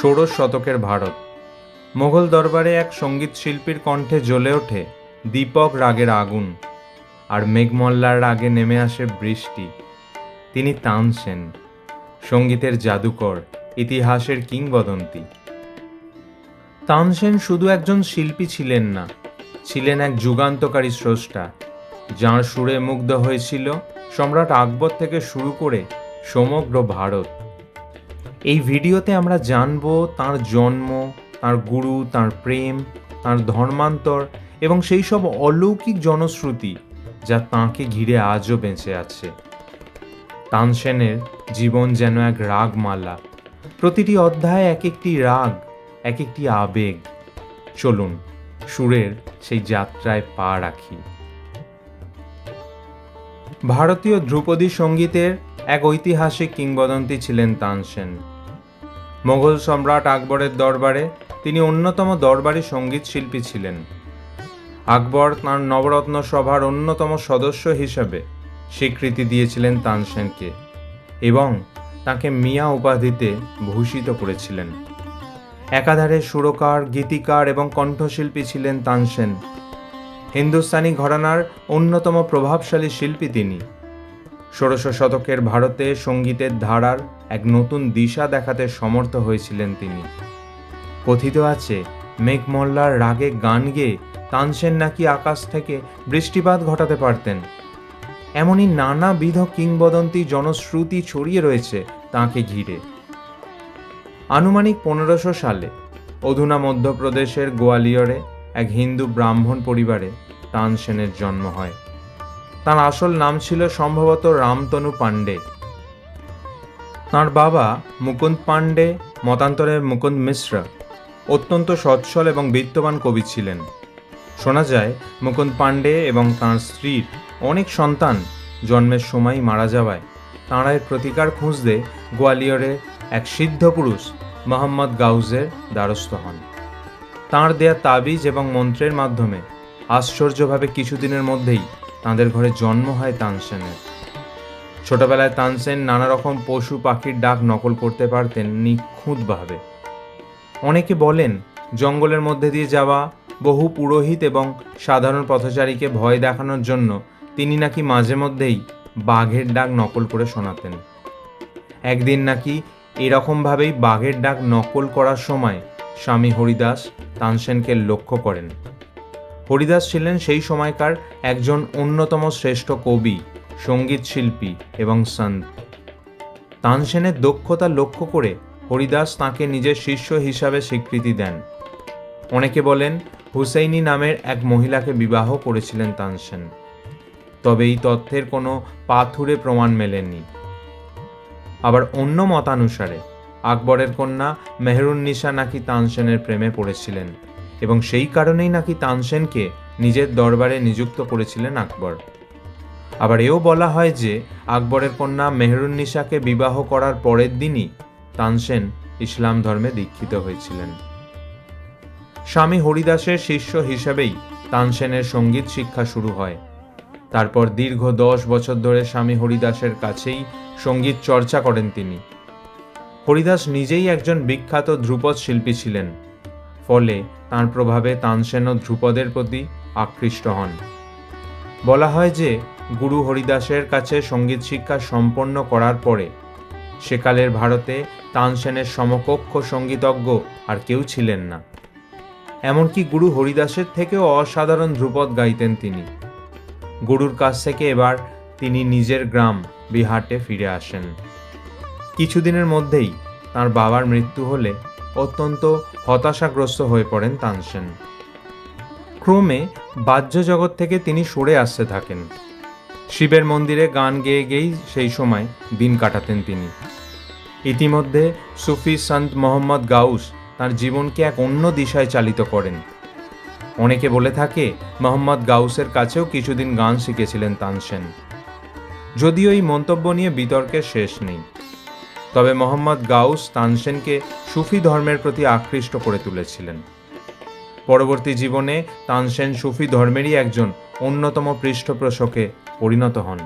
ষোড়শ শতকের ভারত। মোগল দরবারে এক সংগীত শিল্পীর কণ্ঠে জ্বলে ওঠে দীপক রাগের আগুন আর মেঘমল্লার রাগে নেমে আসে বৃষ্টি। তিনি তানসেন সঙ্গীতের জাদুকর, ইতিহাসের কিংবদন্তি। তানসেন শুধু একজন শিল্পী ছিলেন না, ছিলেন এক যুগান্তকারী স্রষ্টা, যাঁর সুরে মুগ্ধ হয়েছিল সম্রাট আকবর থেকে শুরু করে সমগ্র ভারত। এই ভিডিওতে আমরা জানব তার জন্ম, তার গুরু, তার প্রেম, তার ধর্মান্তর এবং সেই সব অলৌকিক জনশ্রুতি যা তাঁকে ঘিরে আজও বেঁচে আছে। তানসেনের জীবন যেন এক রাগমালা। প্রতিটি অধ্যায় এক একটি রাগ, এক একটি আবেগ। চলুন, সুরের সেই যাত্রায় পা রাখি। ভারতীয় ধ্রুপদী সঙ্গীতের এক ঐতিহাসিক কিংবদন্তি ছিলেন তানসেন মোগল সম্রাট আকবরের দরবারে তিনি অন্যতম দরবারি সংগীত শিল্পী ছিলেন। আকবর তাঁর নবরত্ন সভার অন্যতম সদস্য হিসাবে স্বীকৃতি দিয়েছিলেন তানসেনকে এবং তাকে মিয়া উপাধিতে ভূষিত করেছিলেন। একাধারে সুরকার, গীতিকার এবং কণ্ঠশিল্পী ছিলেন তানসেন হিন্দুস্তানি ঘরানার অন্যতম প্রভাবশালী শিল্পী তিনি। ষোড়শ শতকের ভারতে সঙ্গীতের ধারার এক নতুন দিশা দেখাতে সমর্থ হয়েছিলেন তিনি। কথিত আছে মেঘমল্লার রাগে গান গেয়ে তানসেন নাকি আকাশ থেকে বৃষ্টিপাত ঘটাতে পারতেন। এমনই নানাবিধ কিংবদন্তি জনশ্রুতি ছড়িয়ে রয়েছে তাঁকে ঘিরে। আনুমানিক পনেরোশো সালে অধুনা মধ্যপ্রদেশের গোয়ালিয়রে এক হিন্দু ব্রাহ্মণ পরিবারে তানসেনের জন্ম হয়। তার আসল নাম ছিল সম্ভবত রামতনু পাণ্ডে। তাঁর বাবা মুকুন্দ পাণ্ডে মতান্তরে মুকুন্দ মিশ্র, অত্যন্ত সচ্ছল এবং বিত্তবান কবি ছিলেন। শোনা যায়, মুকুন্দ পাণ্ডে এবং তাঁর স্ত্রীর অনেক সন্তান জন্মের সময় মারা যাওয়ায় তাঁরা এর প্রতিকার খুঁজতে গোয়ালিয়রে এক সিদ্ধ পুরুষ, মোহাম্মদ গাউজের দ্বারস্থ হন। তাঁর দেয়া তাবিজ এবং মন্ত্রের মাধ্যমে আশ্চর্যভাবে কিছুদিনের মধ্যেই তাঁদের ঘরে জন্ম হয় তানসেনের। ছোটবেলায় তানসেন নানা রকম পশু পাখির ডাক নকল করতে পারতেন নিখুঁতভাবে। অনেকে বলেন, জঙ্গলের মধ্যে দিয়ে যাওয়া বহু পুরোহিত এবং সাধারণ পথচারীকে ভয় দেখানোর জন্য তিনি নাকি মাঝে মধ্যেই বাঘের ডাক নকল করে শোনাতেন। একদিন নাকি এরকমভাবেই বাঘের ডাক নকল করার সময় স্বামী হরিদাস তানসেনকে লক্ষ্য করেন। হরিদাস ছিলেন সেই সময়কার একজন অন্যতম শ্রেষ্ঠ কবি, সংগীত শিল্পী এবং সন্ত। তানসেনের দক্ষতা লক্ষ্য করে হরিদাস তাকে নিজের শিষ্য হিসাবে স্বীকৃতি দেন। অনেকে বলেন, হুসেইনি নামের এক মহিলাকে বিবাহ করেছিলেন তানসেন তবে এই তথ্যের কোনো পাথুরে প্রমাণ মেলেনি। আবার অন্য মতানুসারে, আকবরের কন্যা মেহরুন্নিসা নাকি তানসেনের প্রেমে পড়েছিলেন। এবং সেই কারণেই নাকি তানসেনকে নিজের দরবারে নিযুক্ত করেছিলেন আকবর। আবার এও বলা হয় যে, আকবরের কন্যা মেহরুন্নিসাকে বিবাহ করার পরের দিনই তানসেন ইসলাম ধর্মে দীক্ষিত হয়েছিলেন। স্বামী হরিদাসের শিষ্য হিসেবেই তানসেনের সংগীত শিক্ষা শুরু হয়। তারপর দীর্ঘ দশ বছর ধরে স্বামী হরিদাসের কাছেই সংগীত চর্চা করেন তিনি। হরিদাস নিজেই একজন বিখ্যাত ধ্রুপদ শিল্পী ছিলেন। ফলে তাঁর প্রভাবে তানসেনও ধ্রুপদের প্রতি আকৃষ্ট হন। বলা হয় যে, গুরু হরিদাসের কাছে সংগীত শিক্ষা সম্পন্ন করার পরে সেকালের ভারতে তানসেনের সমকক্ষ সঙ্গীতজ্ঞ আর কেউ ছিলেন না। এমনকি গুরু হরিদাসের থেকেও অসাধারণ ধ্রুপদ গাইতেন তিনি। গুরুর কাছ থেকে এবার তিনি নিজের গ্রাম বিহাটে ফিরে আসেন। কিছুদিনের মধ্যেই তার বাবার মৃত্যু হলে অত্যন্ত হতাশাগ্রস্ত হয়ে পড়েন তানসেন। ক্রমে বাহ্য জগৎ থেকে তিনি সরে আসতে থাকেন। শিবের মন্দিরে গান গেয়ে গেয়েই সেই সময় দিন কাটাতেন তিনি। ইতিমধ্যে সুফি সন্ত মোহাম্মদ গাউস তার জীবনকে এক অন্য দিশায় চালিত করেন। অনেকে বলে থাকে, মোহাম্মদ গাউসের কাছেও কিছুদিন গান শিখেছিলেন তানসেন। যদিও এই মন্তব্য নিয়ে বিতর্কের শেষ নেই। তবে মোহাম্মদ গাউস তানসেনকে সুফি ধর্মের প্রতি আকৃষ্ট করে তুলেছিলেন। পরবর্তী জীবনে তানসেন সুফি ধর্মেরই একজন অন্যতম পৃষ্ঠপোষকে পরিণত হন।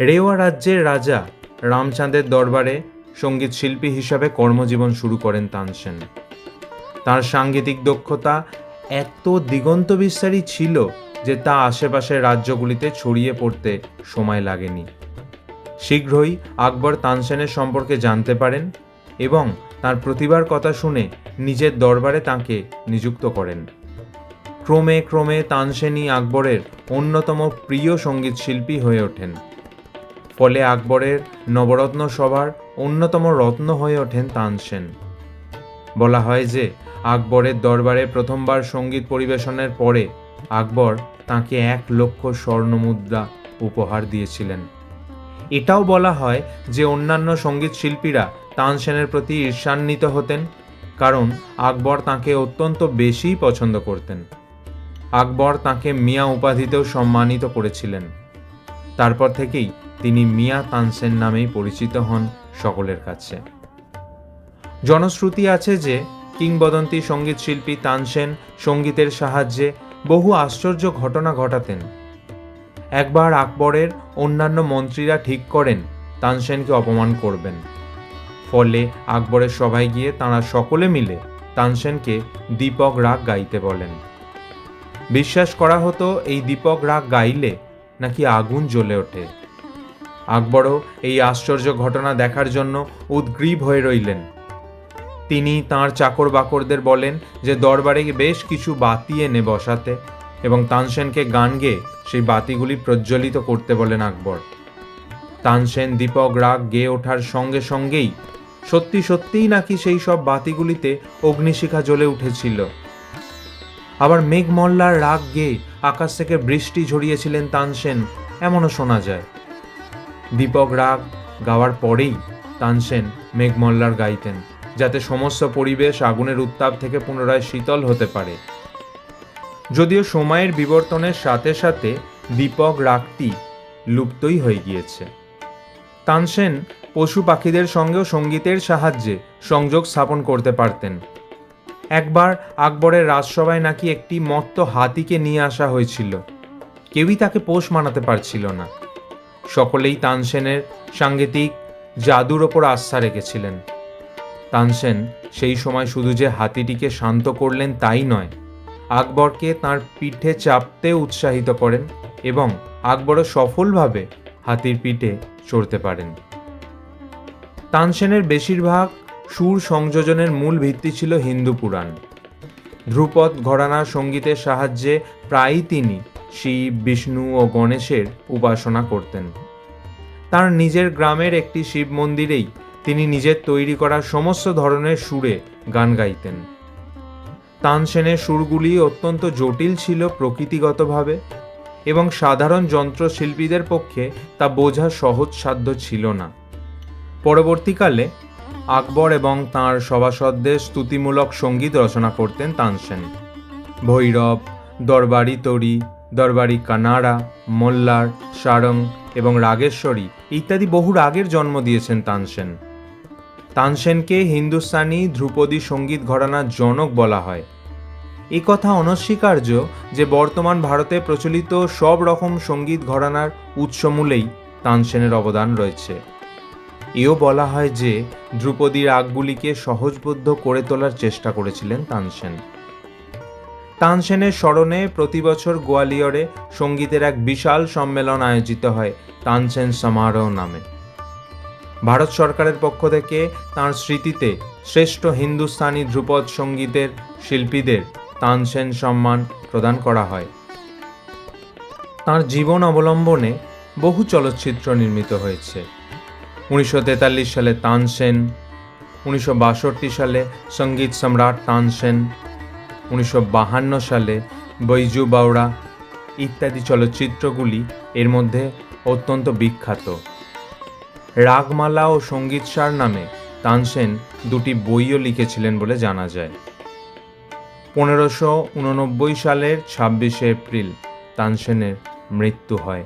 রেওয়া রাজ্যের রাজা রামচাঁদের দরবারে সংগীত শিল্পী হিসাবে কর্মজীবন শুরু করেন তানসেন। তার সাংগীতিক দক্ষতা এত দিগন্ত বিস্তারী ছিল যে তা আশেপাশের রাজ্যগুলিতে ছড়িয়ে পড়তে সময় লাগেনি। শীঘ্রই আকবর তানসেনের সম্পর্কে জানতে পারেন এবং তার প্রতিভার কথা শুনে নিজের দরবারে তাকে নিযুক্ত করেন। ক্রমে ক্রমে তানসেনই আকবরের অন্যতম প্রিয় সংগীত শিল্পী হয়ে ওঠেন। ফলে আকবরের নবরত্ন সভার অন্যতম রত্ন হয়ে ওঠেন তানসেন। বলা হয় যে, আকবরের দরবারে প্রথমবার সংগীত পরিবেশনের পরে আকবর তাকে এক লক্ষ স্বর্ণমুদ্রা উপহার দিয়েছিলেন। এটাও বলা হয় যে অন্যান্য সংগীত শিল্পীরা তানসেনের প্রতি ঈর্ষান্বিত হতেন, কারণ আকবর তাকে অত্যন্ত বেশিই পছন্দ করতেন। আকবর তাকে মিয়া উপাধিতেও সম্মানিত করেছিলেন। তারপর থেকেই তিনি মিয়া তানসেন নামেই পরিচিত হন সকলের কাছে। জনশ্রুতি আছে যে কিংবদন্তি সংগীত শিল্পী তানসেন সঙ্গীতের সাহায্যে বহু আশ্চর্য ঘটনা ঘটাতেন। একবার আকবরের অন্যান্য মন্ত্রীরা ঠিক করেন, তানসেনকে অপমান করবেন। ফলে আকবরের সভায় গিয়ে তাঁরা সকলে মিলে তানসেনকে দীপক রাগ গাইতে বলেন। বিশ্বাস করা হতো এই দীপক রাগ গাইলে নাকি আগুন জ্বলে ওঠে। আকবরও এই আশ্চর্য ঘটনা দেখার জন্য উদ্গ্রীব হয়ে রইলেন। তিনি তাঁর চাকর বাকরদের বলেন যে দরবারে বেশ কিছু বাতি এনে বসাতে এবং তানসেনকে গান গেয়ে সেই বাতিগুলি প্রজ্বলিত করতে বলেন আকবর। তানসেন দীপক রাগ গেয়ে ওঠার সঙ্গে সঙ্গেই সত্যি সত্যিই নাকি সেই সব বাতিগুলিতে অগ্নিশিখা জ্বলে উঠেছিল। আবার মেঘমল্লার রাগ গেয়ে আকাশ থেকে বৃষ্টি ঝরিয়েছিলেন তানসেন, এমনও শোনা যায়। দীপক রাগ গাওয়ার পরেই তানসেন মেঘমল্লার গাইতেন, যাতে সমস্ত পরিবেশ আগুনের উত্তাপ থেকে পুনরায় শীতল হতে পারে। যদিও সময়ের বিবর্তনের সাথে সাথে দীপক রাগটি লুপ্তই হয়ে গিয়েছে। তানসেন পশু পাখিদের সঙ্গেও সঙ্গীতের সাহায্যে সংযোগ স্থাপন করতে পারতেন। একবার আকবরের রাজসভায় নাকি একটি মত্ত হাতিকে নিয়ে আসা হয়েছিল। কেউই তাকে পোষ মানাতে পারছিল না। সকলেই তানসেনের সাংগীতিক জাদুর ওপর আস্থা রেখেছিলেন। তানসেন সেই সময় শুধু যে হাতিটিকে শান্ত করলেন তাই নয় আকবরকে তার পিঠে চাপতে উৎসাহিত করেন এবং আকবরও সফলভাবে হাতির পিঠে চড়তে পারেন। তানসেনের বেশিরভাগ সুর সংযোজনের মূল ভিত্তি ছিল হিন্দু পুরাণ। ধ্রুপদ ঘরানা সঙ্গীতের সাহায্যে প্রায়ই তিনি শিব, বিষ্ণু ও গণেশের উপাসনা করতেন। তার নিজের গ্রামের একটি শিব মন্দিরেই তিনি নিজের তৈরি করা সমস্ত ধরনের সুরে গান গাইতেন। তানসেনের সুরগুলি অত্যন্ত জটিল ছিল প্রকৃতিগতভাবে এবং সাধারণ যন্ত্রশিল্পীদের পক্ষে তা বোঝা সহজসাধ্য ছিল না। পরবর্তীকালে আকবর এবং তাঁর সভাসদদের স্তুতিমূলক সংগীত রচনা করতেন তানসেন ভৈরব, দরবারি তরি, দরবারি কানাড়া, মোল্লার, সারং এবং রাগেশ্বরী ইত্যাদি বহু রাগের জন্ম দিয়েছেন তানসেন তানসেনকে হিন্দুস্তানি ধ্রুপদী সংগীত ঘরানার জনক বলা হয়। এ কথা অনস্বীকার্য যে বর্তমান ভারতে প্রচলিত সব রকম সংগীত ঘরানার উৎসমূলেই তানসেনের অবদান রয়েছে। এও বলা হয় যে ধ্রুপদী রাগগুলিকে সহজবোধ্য করে তোলার চেষ্টা করেছিলেন তানসেন। তানসেনের স্মরণে প্রতি বছর গোয়ালিয়রে সঙ্গীতের এক বিশাল সম্মেলন আয়োজিত হয় তানসেন সমারোহ নামে। ভারত সরকারের পক্ষ থেকে তাঁর স্মৃতিতে শ্রেষ্ঠ হিন্দুস্তানি ধ্রুপদ সঙ্গীতের শিল্পীদের তানসেন সম্মান প্রদান করা হয়। তাঁর জীবন অবলম্বনে বহু চলচ্চিত্র নির্মিত হয়েছে। উনিশশো তেতাল্লিশ সালে তানসেন উনিশশো বাষট্টি সালে সংগীত সম্রাট তানসেন উনিশশো বাহান্ন সালে বৈজু বাওড়া ইত্যাদি চলচ্চিত্রগুলি এর মধ্যে অত্যন্ত বিখ্যাত। রাগমালা ও সঙ্গীতসার নামে তানসেন দুটি বইও লিখেছিলেন বলে জানা যায়। পনেরোশো উননব্বই সালের ছাব্বিশে এপ্রিল তানসেনের মৃত্যু হয়।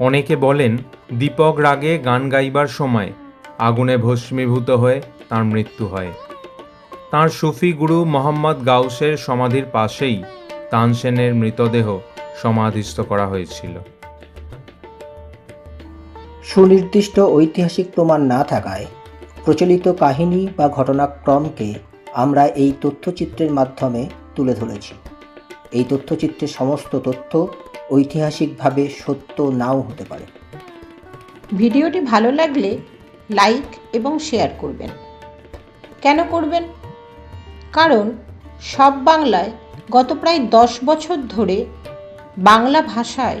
অনেকে বলেন, দীপক রাগে গান গাইবার সময় আগুনে ভস্মীভূত হয়ে তার মৃত্যু হয়। তাঁর সুফি গুরু মোহাম্মদ গাউসের সমাধির পাশেই তানসেনের মৃতদেহ সমাধিস্থ করা হয়েছিল। সুনির্দিষ্ট ঐতিহাসিক প্রমাণ না থাকায় প্রচলিত কাহিনী বা ঘটনাক্রমকে আমরা এই তথ্যচিত্রের মাধ্যমে তুলে ধরেছি। এই তথ্যচিত্রের সমস্ত তথ্য ঐতিহাসিকভাবে সত্য নাও হতে পারে। ভিডিওটি ভালো লাগলে লাইক এবং শেয়ার করবেন। কেন করবেন? কারণ সব বাংলায় গত প্রায় দশ বছর ধরে বাংলা ভাষায়